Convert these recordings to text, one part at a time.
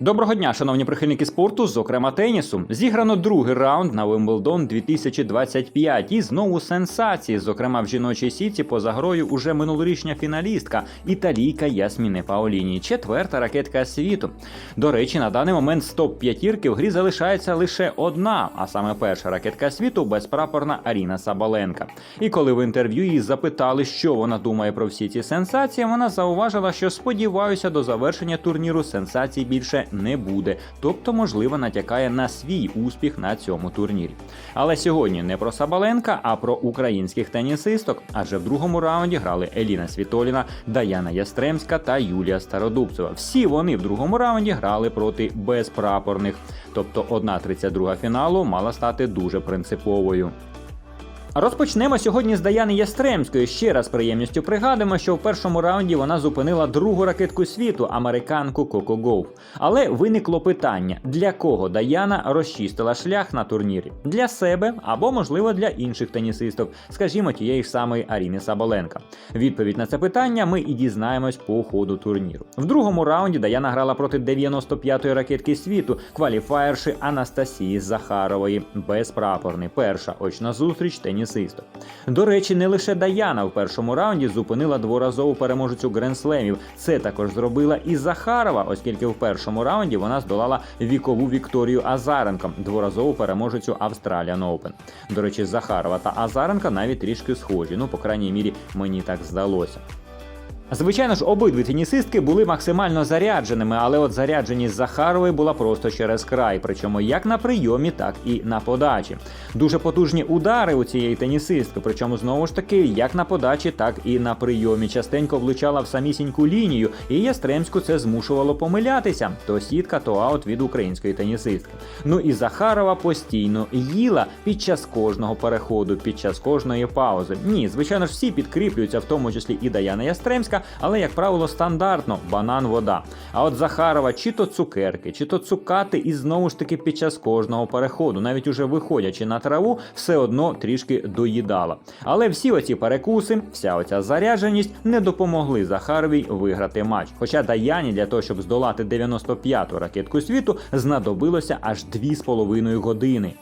Доброго дня, шановні прихильники спорту, зокрема тенісу. Зіграно другий раунд на Wimbledon 2025 і знову сенсації, зокрема в жіночій сітці поза грою уже минулорічня фіналістка, італійка Ясміне Паоліні, четверта ракетка світу. До речі, на даний момент з топ п'ятірки в грі залишається лише одна, а саме перша ракетка світу безпрапорна Аріна Сабаленка. І коли в інтерв'ю її запитали, що вона думає про всі ці сенсації, вона зауважила, що сподіваюся, до завершення турніру сенсацій більше не буде, тобто, можливо, натякає на свій успіх на цьому турнірі. Але сьогодні не про Сабаленка, а про українських тенісисток. Адже в другому раунді грали Еліна Світоліна, Даяна Ястремська та Юлія Стародубцева. Всі вони в другому раунді грали проти безпрапорних. Тобто, одна 32 фіналу мала стати дуже принциповою. Розпочнемо сьогодні з Даяни Ястремської. Ще раз приємністю пригадуємо, що в першому раунді вона зупинила другу ракетку світу, американку Коко Гоуф. Але виникло питання: для кого Даяна розчистила шлях на турнірі? Для себе або, можливо, для інших тенісисток, скажімо, тієї ж самої Аріни Сабаленка. Відповідь на це питання ми і дізнаємось по ходу турніру. В другому раунді Даяна грала проти 95-ї ракетки світу, кваліфаєрши Анастасії Захарової. Безпрапорний. Перша очна зустріч тенісисток. До речі, не лише Даяна в першому раунді зупинила дворазову переможецю гренслемів. Це також зробила і Захарова, оскільки в першому раунді вона здолала вікову Вікторію Азаренко, дворазову переможецю Австраліан Open. До речі, Захарова та Азаренко навіть трішки схожі. Ну, по крайній мірі, мені так здалося. Звичайно ж, обидві тенісистки були максимально зарядженими, але от зарядженість Захарової була просто через край, причому як на прийомі, так і на подачі. Дуже потужні удари у цієї тенісистки, причому знову ж таки, як на подачі, так і на прийомі. Частенько влучала в самісіньку лінію, і Ястремську це змушувало помилятися. То сітка, то аут від української тенісистки. Ну і Захарова постійно їла під час кожного переходу, під час кожної паузи. Ні, звичайно ж, всі підкріплюються, в тому числі і Даяна Ястремська але, як правило, стандартно банан вода. А от Захарова чи то цукерки, чи то цукати, і знову ж таки під час кожного переходу, навіть уже виходячи на траву, все одно трішки доїдала. Але всі оці перекуси, вся оця зарядженість не допомогли Захаровій виграти матч. Хоча Даяні для того, щоб здолати 95-ту ракетку світу, знадобилося аж 2,5 години.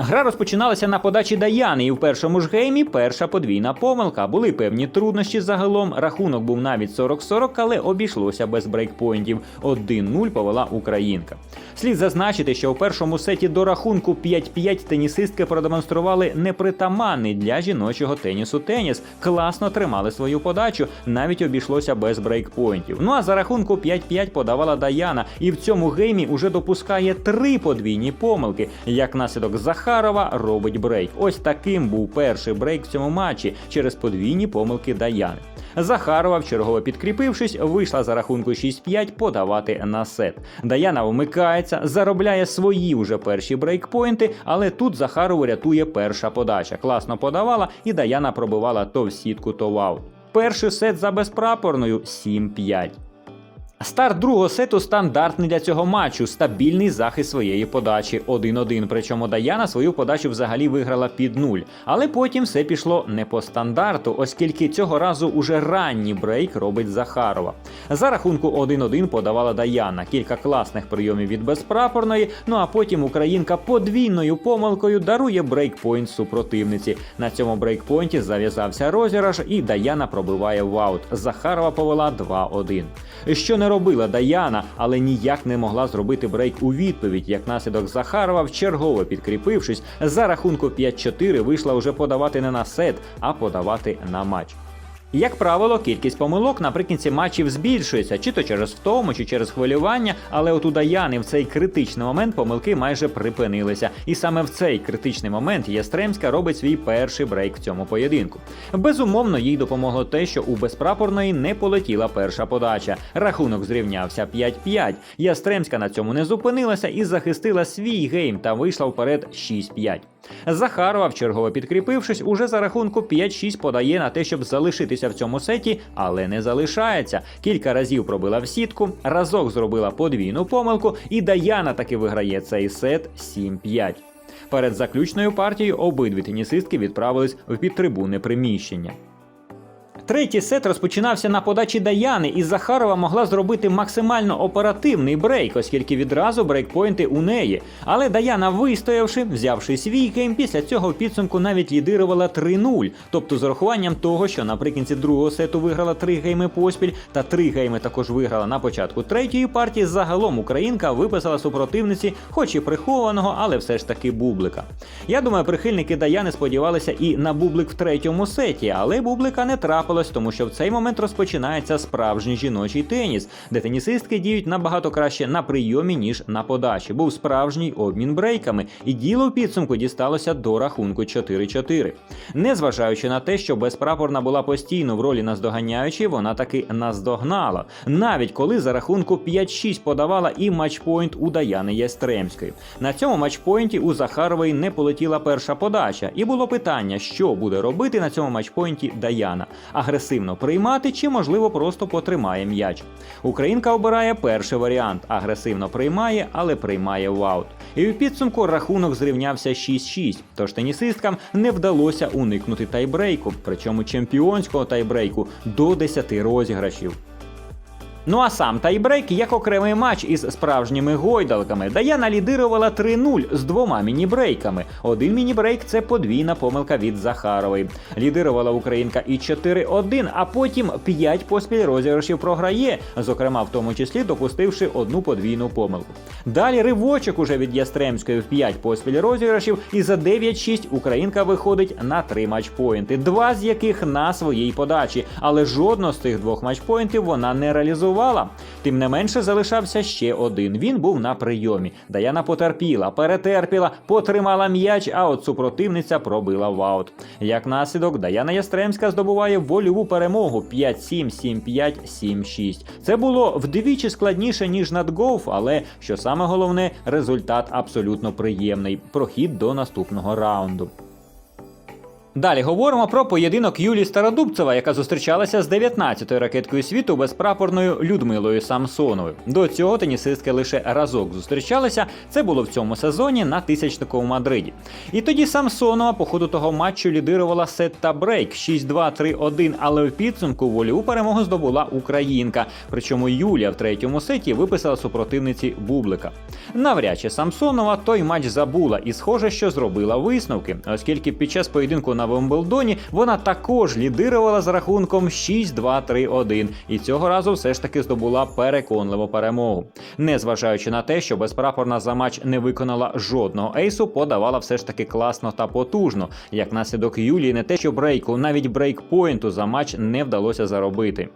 Гра розпочиналася на подачі Даяни, і в першому ж геймі перша подвійна помилка. Були певні труднощі загалом. Рахунок був навіть 40-40, але обійшлося без брейкпойнтів. 1-0 повела українка. Слід зазначити, що в першому сеті до рахунку 5-5 тенісистки продемонстрували непритаманний для жіночого тенісу теніс. Класно тримали свою подачу, навіть обійшлося без брейкпойнтів. Ну а за рахунку 5-5 подавала Даяна, і в цьому геймі уже допускає три подвійні помилки. Як наслідок Захарова робить брейк. Ось таким був перший брейк в цьому матчі через подвійні помилки Даяни. Захарова, вчергово підкріпившись, вийшла за рахунку 6-5 подавати на сет. Даяна вмикається, заробляє свої вже перші брейкпойнти, але тут Захарову рятує перша подача. Класно подавала, і Даяна пробивала то в сітку, то в аут. Перший сет за безпрапорною 7-5. Старт другого сету стандартний для цього матчу. Стабільний захист своєї подачі 1-1. Причому Даяна свою подачу взагалі виграла під нуль. Але потім все пішло не по стандарту, оскільки цього разу уже ранній брейк робить Захарова. За рахунку 1-1 подавала Даяна. Кілька класних прийомів від безпрапорної. Ну а потім українка подвійною помилкою дарує брейкпойнт супротивниці. На цьому брейкпойнті зав'язався розіграш, і Даяна пробиває в аут. Захарова повела 2-1. Що не робила Даяна, але ніяк не могла зробити брейк у відповідь. Як наслідок Захарова, вчергово підкріпившись, за рахунку 5-4 вийшла вже подавати не на сет, а подавати на матч. Як правило, кількість помилок наприкінці матчів збільшується, чи то через втому, чи через хвилювання, але от у Даяни в цей критичний момент помилки майже припинилися. І саме в цей критичний момент Ястремська робить свій перший брейк в цьому поєдинку. Безумовно, їй допомогло те, що у безпрапорної не полетіла перша подача. Рахунок зрівнявся 5-5. Ястремська на цьому не зупинилася і захистила свій гейм та вийшла вперед 6-5. Захарова, вчергово підкріпившись, уже за рахунку 5-6 подає на те, щоб залишитися в цьому сеті, але не залишається. Кілька разів пробила в сітку, разок зробила подвійну помилку, і Даяна таки виграє цей сет 7-5. Перед заключною партією обидві тенісистки відправились в підтрибуне приміщення. Третій сет розпочинався на подачі Даяни, і Захарова могла зробити максимально оперативний брейк, оскільки відразу брейкпойнти у неї. Але Даяна, вистоявши, взявши свій гейм, після цього в підсумку навіть лідирувала 3-0. Тобто з урахуванням того, що наприкінці другого сету виграла три гейми поспіль, та три гейми також виграла на початку третьої партії. Загалом Українка виписала супротивниці, хоч і прихованого, але все ж таки бублика. Я думаю, прихильники Даяни сподівалися і на бублик в третьому сеті, але бублика не трапилось, тому що в цей момент розпочинається справжній жіночий теніс, де тенісистки діють набагато краще на прийомі, ніж на подачі. Був справжній обмін брейками, і діло в підсумку дісталося до рахунку 4-4. Незважаючи на те, що безпрапорна була постійно в ролі наздоганяючої, вона таки наздогнала, навіть коли за рахунку 5-6 подавала і матчпойнт у Даяни Єстремської. На цьому матчпойнті у Захарової не полетіла перша подача, і було питання, що буде робити на цьому матчпойнті Даяна: агресивно приймати чи, можливо, просто потримає м'яч. Українка обирає перший варіант: агресивно приймає, але приймає в аут. І у підсумку рахунок зрівнявся 6-6, Тож тенісисткам не вдалося уникнути тайбрейку, причому чемпіонського тайбрейку до 10 розіграшів. Ну а сам тайбрейк як окремий матч із справжніми гойдалками. Даяна лідирувала 3-0 з двома мінібрейками. Один мінібрейк це подвійна помилка від Захарової. Лідирувала українка і 4-1, а потім 5 поспіль розіграшів програє, зокрема в тому числі допустивши одну подвійну помилку. Далі ривочок уже від Ястремської в 5 поспіль розіграшів, і за 9-6 українка виходить на 3 матчпоінти, два з яких на своїй подачі, але жодного з цих двох матчпоінтів вона не реалізувала. Тим не менше залишався ще один. Він був на прийомі. Даяна потерпіла, перетерпіла, потримала м'яч, а от супротивниця пробила в аут. Як наслідок, Даяна Ястремська здобуває вольову перемогу 5-7, 7-5, 7-6. Це було вдвічі складніше ніж над Гоуф, але що саме головне, результат абсолютно приємний. Прохід до наступного раунду. Далі говоримо про поєдинок Юлії Стародубцева, яка зустрічалася з 19-ю ракеткою світу безпрапорною Людмилою Самсоновою. До цього тенісистки лише разок зустрічалися. Це було в цьому сезоні на тисячнику Мадриді. І тоді Самсонова по ходу того матчу лідирувала сет та брейк 6-2-3-1, але в підсумку вольову перемогу здобула українка. Причому Юлія в третьому сеті виписала супротивниці Бублика. Навряд чи Самсонова той матч забула і схоже, що зробила висновки, оскільки під час поєдинку на Вимблдоні вона також лідирувала з рахунком 6-2-3-1 і цього разу все ж таки здобула переконливу перемогу. Незважаючи на те, що безпрапорна за матч не виконала жодного ейсу, подавала все ж таки класно та потужно. Як наслідок Юлії, не те, що брейку, навіть брейкпойнту за матч не вдалося заробити.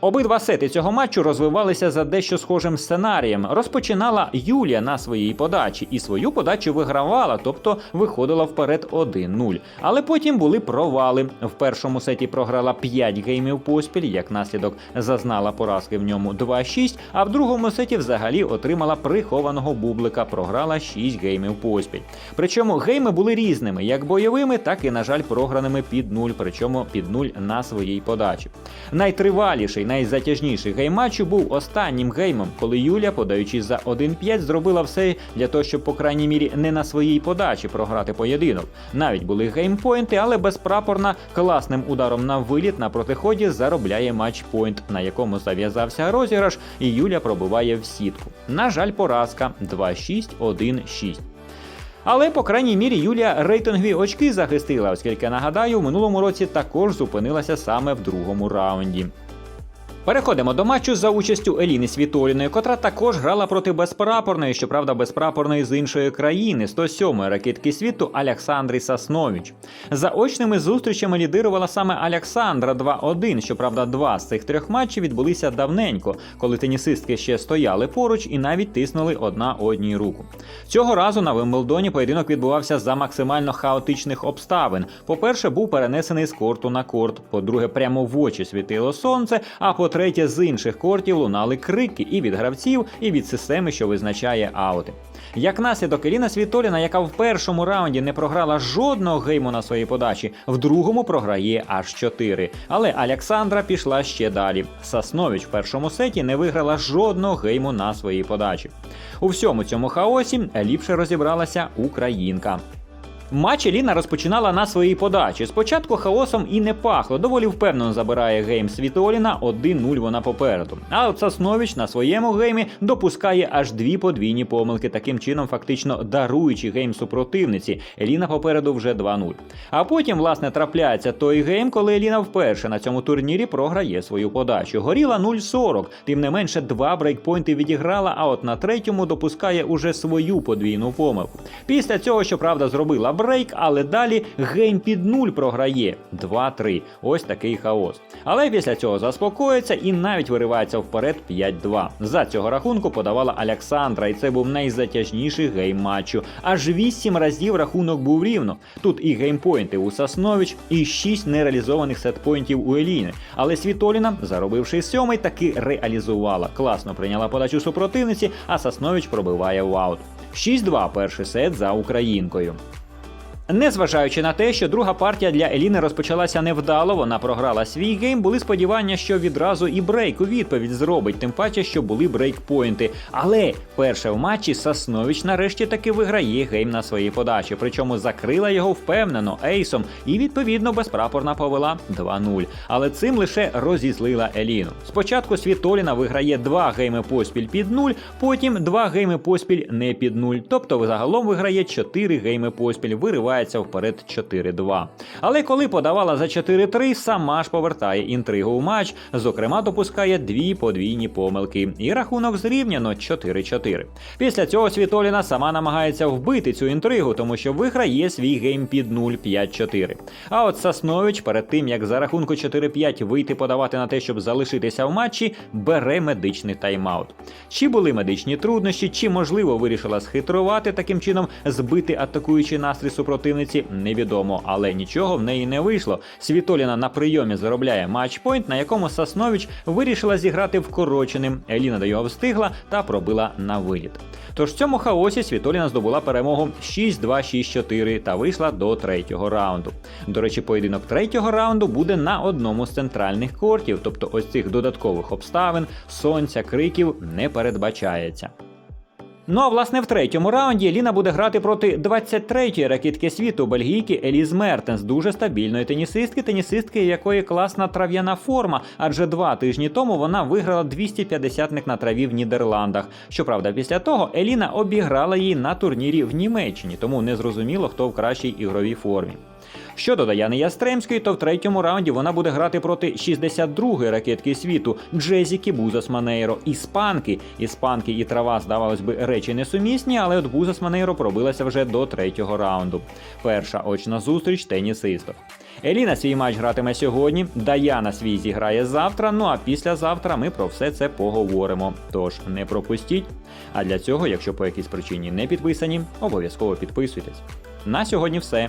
Обидва сети цього матчу розвивалися за дещо схожим сценарієм. Розпочинала Юлія на своїй подачі і свою подачу вигравала, тобто виходила вперед 1-0. Але потім були провали. В першому сеті програла 5 геймів поспіль, як наслідок зазнала поразки в ньому 2-6, а в другому сеті взагалі отримала прихованого бублика, програла 6 геймів поспіль. Причому гейми були різними, як бойовими, так і, на жаль, програними під 0, причому під 0 на своїй подачі. Найтриваліший найзатяжніший гейм матчу був останнім геймом, коли Юля, подаючи за 1-5, зробила все для того, щоб, по крайній мірі, не на своїй подачі програти поєдинок. Навіть були геймпойнти, але безпрапорна класним ударом на виліт на протиході заробляє матчпойнт, на якому зав'язався розіграш, і Юля пробиває в сітку. На жаль, поразка 2-6, 1-6. Але, по крайній мірі, Юлія рейтингові очки захистила, оскільки нагадаю, в минулому році також зупинилася саме в другому раунді. Переходимо до матчу за участю Еліни Світоліної, котра також грала проти безпрапорної, щоправда, безпрапорної з іншої країни, 107-ї ракетки світу Олександрі Саснович. За очними зустрічами лідирувала саме Олександра 2-1. Щоправда, два з цих трьох матчів відбулися давненько, коли тенісистки ще стояли поруч і навіть тиснули одна одній руку. Цього разу на Вимблдоні поєдинок відбувався за максимально хаотичних обставин. По-перше, був перенесений з корту на корт. По-друге, прямо в очі світило сонце. А по третє, з інших кортів лунали крики і від гравців, і від системи, що визначає аути. Як наслідок Еліна Світоліна, яка в першому раунді не програла жодного гейму на своїй подачі, в другому програє аж 4. Але Олександра пішла ще далі. Саснович в першому сеті не виграла жодного гейму на своїй подачі. У всьому цьому хаосі ліпше розібралася українка. Матч Еліна розпочинала на своїй подачі. Спочатку хаосом і не пахло. Доволі впевнено забирає гейм Світоліна, 1-0 вона попереду. А от Саснович на своєму геймі допускає аж дві подвійні помилки, таким чином фактично даруючи гейм супротивниці. Еліна попереду вже 2-0. А потім, власне, трапляється той гейм, коли Еліна вперше на цьому турнірі програє свою подачу. Горіла 0-40, тим не менше два брейкпойнти відіграла, а от на третьому допускає уже свою подвійну помилку. Після цього, щоправда, зробила брейк, але далі гейм під нуль програє 2-3. Ось такий хаос. Але після цього заспокоїться і навіть виривається вперед 5-2. За цього рахунку подавала Олександра, і це був найзатяжніший гейм матчу. Аж 8 разів рахунок був рівно. Тут і геймпойнти у Саснович, і 6 нереалізованих сетпойнтів у Еліни. Але Світоліна, заробивши сьомий, таки реалізувала. Класно прийняла подачу супротивниці, а Саснович пробиває в аут. 6-2 перший сет за українкою. Незважаючи на те, що друга партія для Еліни розпочалася невдало, вона програла свій гейм. Були сподівання, що відразу і брейк у відповідь зробить, тим паче, що були брейкпойнти. Але перше в матчі Саснович нарешті таки виграє гейм на своїй подачі, причому закрила його впевнено ейсом і відповідно безпрапорна повела 2-0. Але цим лише розізлила Еліну. Спочатку Світоліна виграє два гейми поспіль під 0, потім два гейми поспіль не під 0. Тобто загалом виграє 4 гейми поспіль, виривається вперед 4-2. Але коли подавала за 4-3, сама ж повертає інтригу в матч, зокрема допускає дві подвійні помилки, і рахунок зрівняно 4-4. Після цього Світоліна сама намагається вбити цю інтригу, тому що виграє свій гейм під 0-5-4. А от Саснович перед тим як за рахунку 4-5 вийти подавати на те, щоб залишитися в матчі, бере медичний тайм-аут. Чи були медичні труднощі, чи можливо вирішила схитрувати таким чином збити атакуючий настрій супротивниці, невідомо, але нічого в неї не вийшло. Світоліна на прийомі заробляє матчпойнт, на якому Саснович вирішила зіграти вкороченим. Еліна до його встигла та пробила на виліт. Тож в цьому хаосі Світоліна здобула перемогу 6-2-6-4 та вийшла до третього раунду. До речі, поєдинок третього раунду буде на одному з центральних кортів, тобто ось цих додаткових обставин, сонця, криків не передбачається. Ну а власне в третьому раунді Еліна буде грати проти 23-ї ракетки світу бельгійки Еліз Мертенс, дуже стабільної тенісистки, тенісистки якої класна трав'яна форма, адже два тижні тому вона виграла 250-ник на траві в Нідерландах. Щоправда, після того Еліна обіграла її на турнірі в Німеччині, тому не зрозуміло, хто в кращій ігровій формі. Щодо Даяни Ястремської, то в третьому раунді вона буде грати проти 62-ї ракетки світу Джезіки Бузас Манейро, іспанки. Іспанки і трава, здавалось би, речі несумісні, але от Бузас Манейро пробилася вже до третього раунду. Перша очна зустріч тенісистів. Еліна свій матч гратиме сьогодні. Даяна свій зіграє завтра. Ну а післязавтра ми про все це поговоримо. Тож не пропустіть. А для цього, якщо по якійсь причині не підписані, обов'язково підписуйтесь. На сьогодні все.